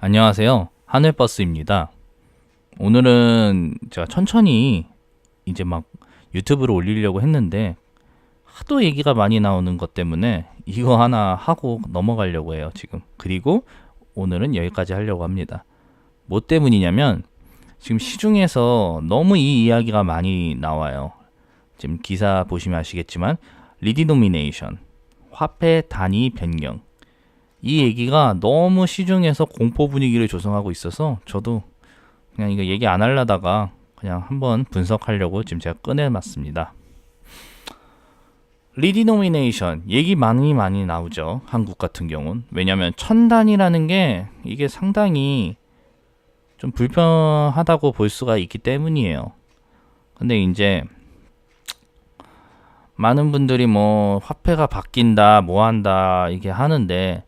안녕하세요. 하늘버스입니다. 오늘은 제가 천천히 이제 막 유튜브로 올리려고 했는데 하도 얘기가 많이 나오는 것 때문에 이거 하나 하고 넘어가려고 해요, 지금. 그리고 오늘은 여기까지 하려고 합니다. 뭐 때문이냐면 지금 시중에서 너무 이 이야기가 많이 나와요. 지금 기사 보시면 아시겠지만 리디노미네이션, 화폐 단위 변경. 이 얘기가 너무 시중에서 공포 분위기를 조성하고 있어서 저도 그냥 이거 얘기 안 하려다가 그냥 한번 분석하려고 지금 제가 꺼내놨습니다. 리디노미네이션 얘기 많이 많이 나오죠. 한국 같은 경우는 왜냐하면 천 단위라는 게 이게 상당히 좀 불편하다고 볼 수가 있기 때문이에요. 근데 이제 많은 분들이 뭐 화폐가 바뀐다, 뭐 한다 이게 하는데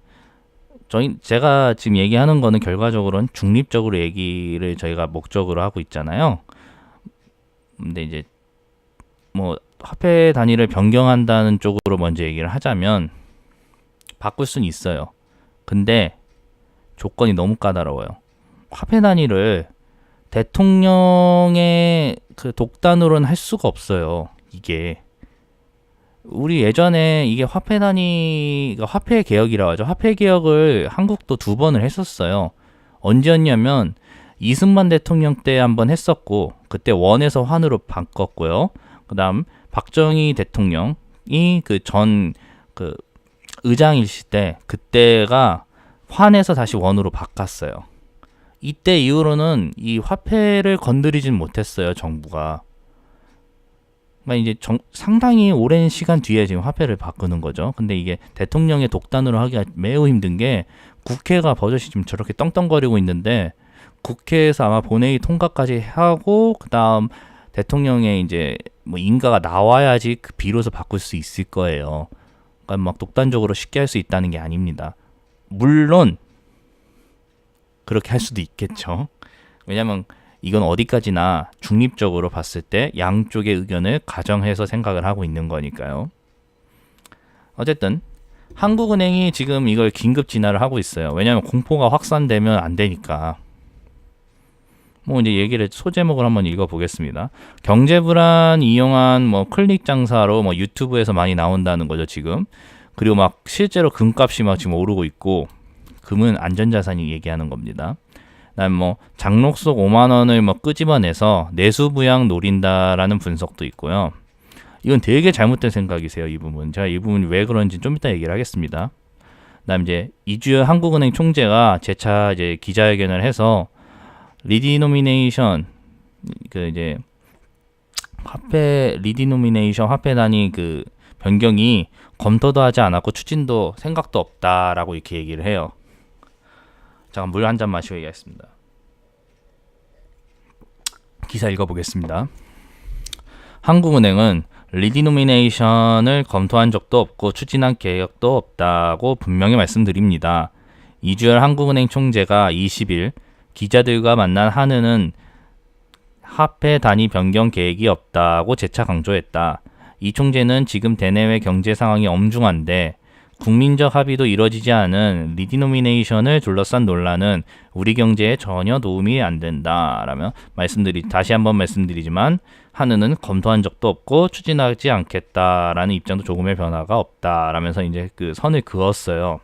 저희 제가 지금 얘기하는 거는 결과적으로는 중립적으로 얘기를 저희가 목적으로 하고 있잖아요. 근데 이제 뭐 화폐 단위를 변경한다는 쪽으로 먼저 얘기를 하자면 바꿀 수는 있어요. 근데 조건이 너무 까다로워요. 화폐 단위를 대통령의 그 독단으로는 할 수가 없어요. 이게 우리 예전에 이게 화폐 단위 화폐 개혁이라고 하죠. 화폐 개혁을 한국도 두 번을 했었어요. 언제였냐면 이승만 대통령 때 한 번 했었고 그때 원에서 환으로 바꿨고요. 그다음 박정희 대통령이 그 전그 그 의장일시 때 그때가 환에서 다시 원으로 바꿨어요. 이때 이후로는 이 화폐를 건드리진 못했어요, 정부가. 이제 정, 상당히 오랜 시간 뒤에 지금 화폐를 바꾸는 거죠. 근데 이게 대통령의 독단으로 하기가 매우 힘든 게 국회가 버젓이 지금 저렇게 떵떵거리고 있는데 국회에서 아마 본회의 통과까지 하고 그다음 대통령의 이제 뭐 인가가 나와야지 그 비로소 바꿀 수 있을 거예요. 그러니까 막 독단적으로 쉽게 할 수 있다는 게 아닙니다. 물론 그렇게 할 수도 있겠죠. 왜냐면 이건 어디까지나 중립적으로 봤을 때 양쪽의 의견을 가정해서 생각을 하고 있는 거니까요. 어쨌든 한국은행이 지금 이걸 긴급 진화를 하고 있어요. 왜냐하면 공포가 확산되면 안 되니까. 뭐 이제 얘기를 소제목을 한번 읽어보겠습니다. 경제 불안 이용한 뭐 클릭 장사로 뭐 유튜브에서 많이 나온다는 거죠 지금. 그리고 막 실제로 금값이 막 지금 오르고 있고 금은 안전자산이 얘기하는 겁니다. 그다음 뭐 장록 속 5만 원을 뭐 끄집어내서 내수부양 노린다라는 분석도 있고요. 이건 되게 잘못된 생각이세요 이 부분. 제가 이 부분 왜 그런지 좀 이따 얘기를 하겠습니다. 그다음 이제 이주열 한국은행 총재가 재차 이제 기자회견을 해서 리디노미네이션 그 이제 화폐 리디노미네이션 화폐 단위 그 변경이 검토도 하지 않았고 추진도 생각도 없다라고 이렇게 얘기를 해요. 잠깐 물 한 잔 마시고 얘기하겠습니다. 기사 읽어보겠습니다. 한국은행은 리디노미네이션을 검토한 적도 없고 추진한 계획도 없다고 분명히 말씀드립니다. 이주열 한국은행 총재가 20일 기자들과 만난 한은은 화폐 단위 변경 계획이 없다고 재차 강조했다. 이 총재는 지금 대내외 경제 상황이 엄중한데 국민적 합의도 이뤄지지 않은 리디노미네이션을 둘러싼 논란은 우리 경제에 전혀 도움이 안 된다라며 말씀드리 다시 한번 말씀드리지만 한은은 검토한 적도 없고 추진하지 않겠다라는 입장도 조금의 변화가 없다라면서 이제 그 선을 그었어요.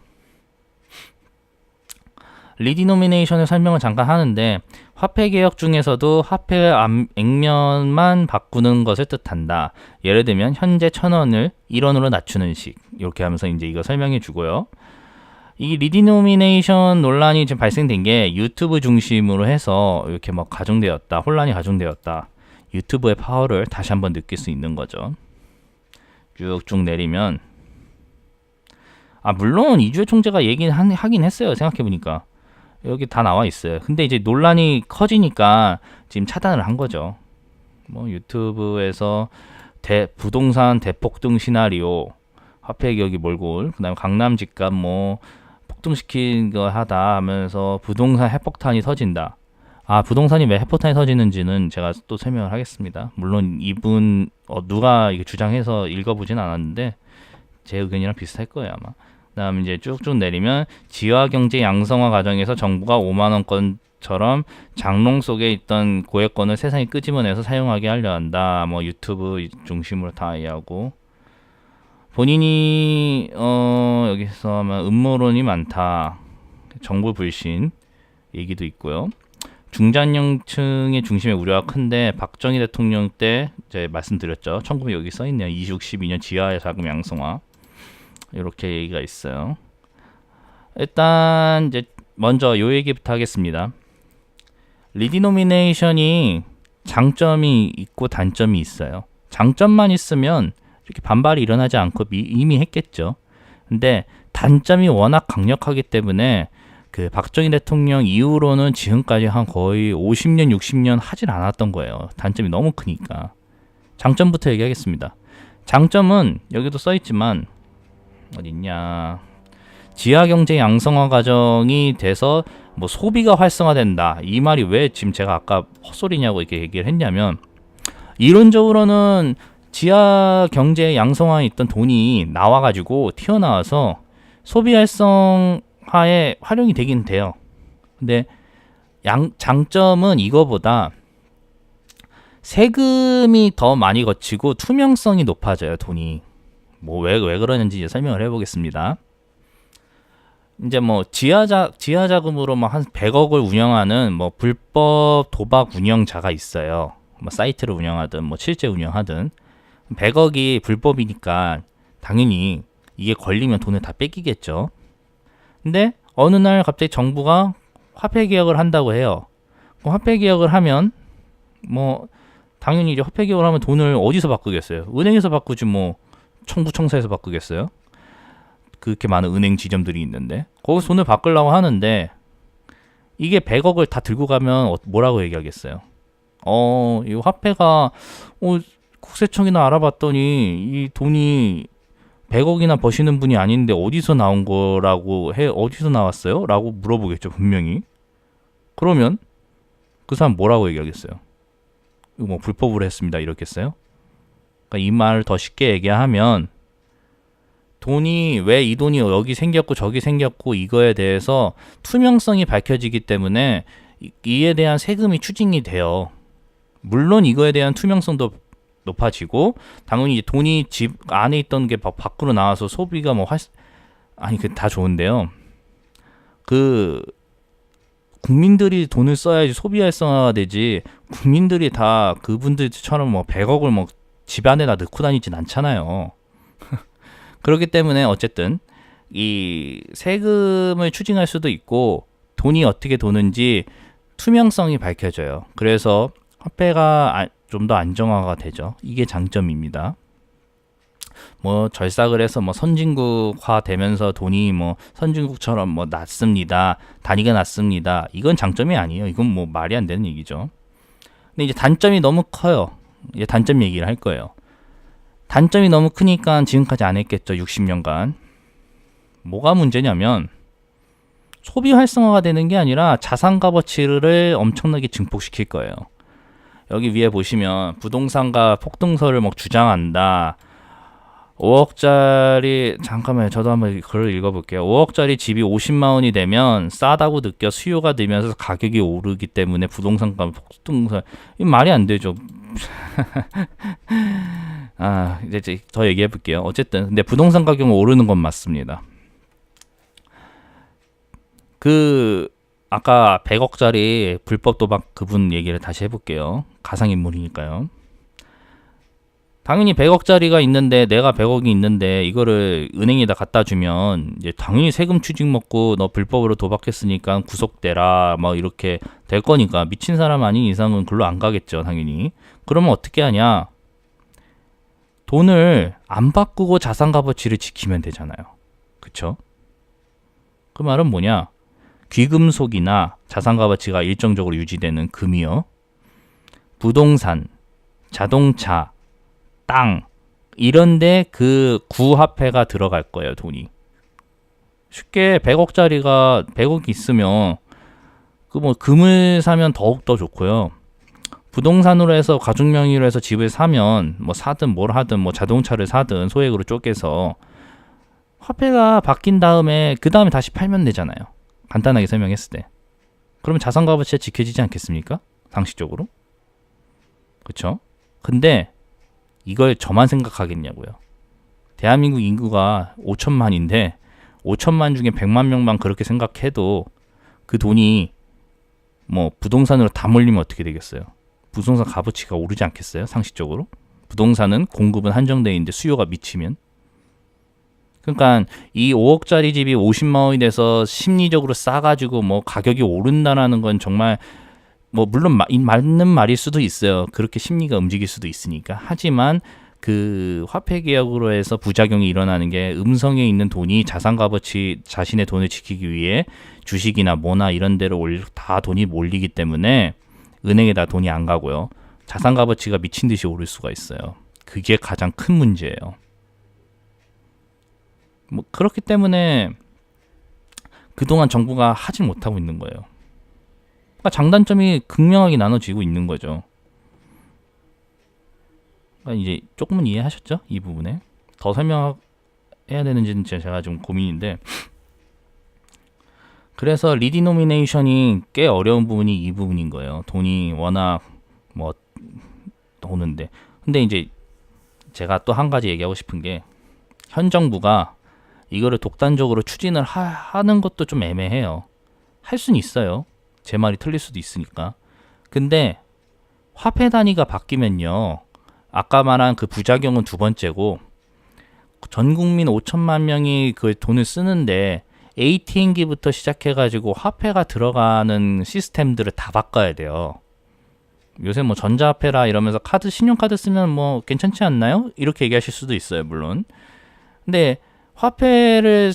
리디노미네이션의 설명을 잠깐 하는데 화폐 개혁 중에서도 화폐 액면만 바꾸는 것을 뜻한다. 예를 들면 현재 천 원을 1원으로 낮추는 식 이렇게 하면서 이제 이거 설명해 주고요. 이 리디노미네이션 논란이 지금 발생된 게 유튜브 중심으로 해서 이렇게 막 가중되었다, 혼란이 가중되었다. 유튜브의 파워를 다시 한번 느낄 수 있는 거죠. 쭉쭉 내리면 아 물론 이주혜 총재가 얘기는 하긴 했어요. 생각해 보니까. 여기 다 나와 있어요. 근데 이제 논란이 커지니까 지금 차단을 한 거죠. 뭐 유튜브에서 대, 부동산 대폭등 시나리오, 화폐 기억이 몰골, 그다음에 강남 집값 뭐 폭등시킨 거 하다 하면서 부동산 핵폭탄이 터진다. 아 부동산이 왜 핵폭탄이 터지는지는 제가 또 설명을 하겠습니다. 물론 이분 어, 누가 이게 주장해서 읽어보진 않았는데 제 의견이랑 비슷할 거예요 아마. 그다음 이제 쭉쭉 내리면 지화 경제 양성화 과정에서 정부가 5만 원권 처럼 장롱 속에 있던 고액권을 세상에 끄집어내서 사용하게 하려 한다. 뭐 유튜브 중심으로 다 이해하고 본인이 어 여기서 하면 음모론이 많다. 정부 불신 얘기도 있고요. 중장년층의 중심의 우려가 큰데 박정희 대통령 때 이제 말씀드렸죠. 1900 여기 써 있네요. 2062년 지하 자금 양성화 이렇게 얘기가 있어요. 일단 이제 먼저 요 얘기부터 하겠습니다. 리디노미네이션이 장점이 있고 단점이 있어요. 장점만 있으면 이렇게 반발이 일어나지 않고 미, 이미 했겠죠. 근데 단점이 워낙 강력하기 때문에 그 박정희 대통령 이후로는 지금까지 한 거의 50년, 60년 하질 않았던 거예요. 단점이 너무 크니까. 장점부터 얘기하겠습니다. 장점은 여기도 써 있지만 어딨냐. 지하 경제 양성화 과정이 돼서 뭐 소비가 활성화된다. 이 말이 왜 지금 제가 아까 헛소리냐고 이렇게 얘기를 했냐면 이론적으로는 지하 경제 양성화에 있던 돈이 나와 가지고 튀어나와서 소비 활성화에 활용이 되긴 돼요. 근데 양, 장점은 이거보다 세금이 더 많이 거치고 투명성이 높아져요, 돈이. 뭐 왜 왜 그러는지 설명을 해보겠습니다. 이제 뭐 지하자 지하 자금으로 뭐한 100억을 운영하는 뭐 불법 도박 운영자가 있어요. 뭐 사이트를 운영하든 뭐 실제 운영하든 100억이 불법이니까 당연히 이게 걸리면 돈을 다 뺏기겠죠. 근데 어느 날 갑자기 정부가 화폐 개혁을 한다고 해요. 그 화폐 개혁을 하면 뭐 당연히 이제 화폐 개혁을 하면 돈을 어디서 바꾸겠어요? 은행에서 바꾸지 뭐 청구청사에서 바꾸겠어요? 그렇게 많은 은행 지점들이 있는데 거기서 돈을 바꾸려고 하는데 이게 100억을 다 들고 가면 어- 뭐라고 얘기하겠어요? 어, 이 화폐가 어, 국세청이나 알아봤더니 이 돈이 100억이나 버시는 분이 아닌데 어디서 나온 거라고 해 어디서 나왔어요? 라고 물어보겠죠 분명히 그러면 그 사람 뭐라고 얘기하겠어요? 뭐 불법으로 했습니다 이렇겠어요? 그러니까 이 말을 더 쉽게 얘기하면 돈이 왜 이 돈이 여기 생겼고 저기 생겼고 이거에 대해서 투명성이 밝혀지기 때문에 이- 이에 대한 세금이 추징이 돼요. 물론 이거에 대한 투명성도 높아지고 당연히 이제 돈이 집 안에 있던 게 바- 밖으로 나와서 소비가 뭐 활, 아니 그 다 좋은데요. 그 국민들이 돈을 써야지 소비 활성화가 되지 국민들이 다 그분들처럼 뭐 100억을 뭐 집 안에다 넣고 다니진 않잖아요. 그렇기 때문에 어쨌든 이 세금을 추징할 수도 있고 돈이 어떻게 도는지 투명성이 밝혀져요. 그래서 화폐가 좀 더 안정화가 되죠. 이게 장점입니다. 뭐 절삭을 해서 뭐 선진국화 되면서 돈이 뭐 선진국처럼 뭐 낮습니다. 단위가 낮습니다. 이건 장점이 아니에요. 이건 뭐 말이 안 되는 얘기죠. 근데 이제 단점이 너무 커요. 이제 단점 얘기를 할 거예요. 단점이 너무 크니까 지금까지 안 했겠죠. 60년간. 뭐가 문제냐면 소비 활성화가 되는 게 아니라 자산 값어치를 엄청나게 증폭시킬 거예요. 여기 위에 보시면 부동산가 폭등설을 막 주장한다. 5억짜리 잠깐만요. 저도 한번 글을 읽어볼게요. 5억짜리 집이 50만 원이 되면 싸다고 느껴 수요가 늘면서 가격이 오르기 때문에 부동산가 폭등설 이 말이 안 되죠. 아 이제 더 얘기해 볼게요. 어쨌든 근데 부동산 가격은 오르는 건 맞습니다. 그 아까 100억짜리 불법 도박 그분 얘기를 다시 해볼게요. 가상 인물이니까요. 당연히 100억짜리가 있는데 내가 100억이 있는데 이거를 은행에다 갖다 주면 이제 당연히 세금 추징 먹고 너 불법으로 도박했으니까 구속되라 뭐 이렇게 될 거니까 미친 사람 아닌 이상은 글로 안 가겠죠 당연히. 그러면 어떻게 하냐? 돈을 안 바꾸고 자산 값어치를 지키면 되잖아요. 그쵸? 그 말은 뭐냐? 귀금속이나 자산 값어치가 일정적으로 유지되는 금이요. 부동산 자동차 땅 이런데 그 구화폐가 들어갈 거예요 돈이 쉽게 100억짜리가 100억 있으면 그 뭐 금을 사면 더욱 더 좋고요 부동산으로 해서 가족 명의로 해서 집을 사면 뭐 사든 뭘 하든 뭐 자동차를 사든 소액으로 쪼개서 화폐가 바뀐 다음에 그 다음에 다시 팔면 되잖아요. 간단하게 설명했을 때. 그러면 자산 값어치가 지켜지지 않겠습니까? 상식적으로. 그쵸? 근데 이걸 저만 생각하겠냐고요. 대한민국 인구가 5천만인데 5천만 중에 100만 명만 그렇게 생각해도 그 돈이 뭐 부동산으로 다 몰리면 어떻게 되겠어요? 부동산 값어치가 오르지 않겠어요? 상식적으로? 부동산은 공급은 한정돼 있는데 수요가 미치면 그러니까 이 5억짜리 집이 50만 원이 돼서 심리적으로 싸가지고 뭐 가격이 오른다라는 건 정말 뭐 물론 맞는 말일 수도 있어요. 그렇게 심리가 움직일 수도 있으니까. 하지만 그 화폐 개혁으로 해서 부작용이 일어나는 게 음성에 있는 돈이 자산 값어치 자신의 돈을 지키기 위해 주식이나 뭐나 이런 데로 올, 다 돈이 몰리기 때문에 은행에다 돈이 안 가고요. 자산 값어치가 미친 듯이 오를 수가 있어요. 그게 가장 큰 문제예요. 뭐 그렇기 때문에 그동안 정부가 하지 못하고 있는 거예요. 그러니까 장단점이 극명하게 나눠지고 있는 거죠. 그러니까 이제 조금은 이해하셨죠? 이 부분에 더 설명해야 되는지는 제가 좀 고민인데 그래서 리디노미네이션이 꽤 어려운 부분이 이 부분인 거예요. 돈이 워낙 뭐 오는데 근데 이제 제가 또 한 가지 얘기하고 싶은 게 현 정부가 이거를 독단적으로 추진을 하, 는 것도 좀 애매해요. 할 수는 있어요. 제 말이 틀릴 수도 있으니까. 근데 화폐 단위가 바뀌면요. 아까 말한 그 부작용은 두 번째고 전 국민 5천만 명이 그 돈을 쓰는데 ATM기부터 시작해가지고 화폐가 들어가는 시스템들을 다 바꿔야 돼요. 요새 뭐 전자화폐라 이러면서 카드 신용카드 쓰면 뭐 괜찮지 않나요? 이렇게 얘기하실 수도 있어요, 물론. 근데 화폐를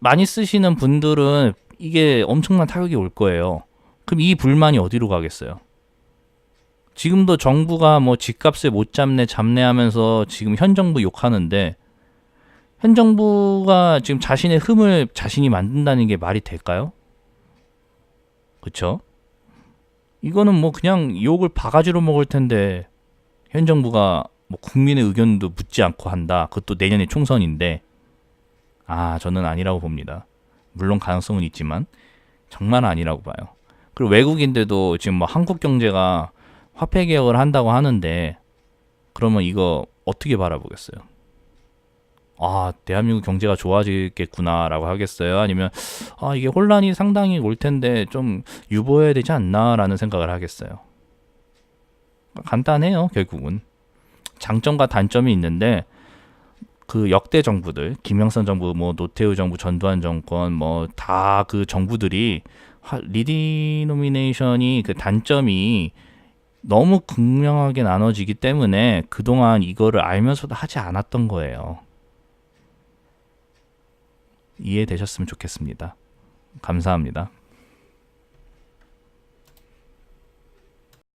많이 쓰시는 분들은 이게 엄청난 타격이 올 거예요. 그럼 이 불만이 어디로 가겠어요? 지금도 정부가 뭐 집값을 못 잡네 잡네 하면서 지금 현 정부 욕하는데 현 정부가 지금 자신의 흠을 자신이 만든다는 게 말이 될까요? 그쵸? 이거는 뭐 그냥 욕을 바가지로 먹을 텐데 현 정부가 뭐 국민의 의견도 묻지 않고 한다. 그것도 내년에 총선인데 아 저는 아니라고 봅니다. 물론 가능성은 있지만 정말 아니라고 봐요. 그리고 외국인들도 지금 뭐 한국 경제가 화폐 개혁을 한다고 하는데 그러면 이거 어떻게 바라보겠어요? 아, 대한민국 경제가 좋아지겠구나라고 하겠어요? 아니면 아, 이게 혼란이 상당히 올 텐데 좀 유보해야 되지 않나라는 생각을 하겠어요. 간단해요, 결국은. 장점과 단점이 있는데 그 역대 정부들, 김영삼 정부, 뭐 노태우 정부, 전두환 정권, 뭐 다 그 정부들이 리디노미네이션이 그 단점이 너무 극명하게 나눠지기 때문에 그동안 이거를 알면서도 하지 않았던 거예요. 이해되셨으면 좋겠습니다. 감사합니다.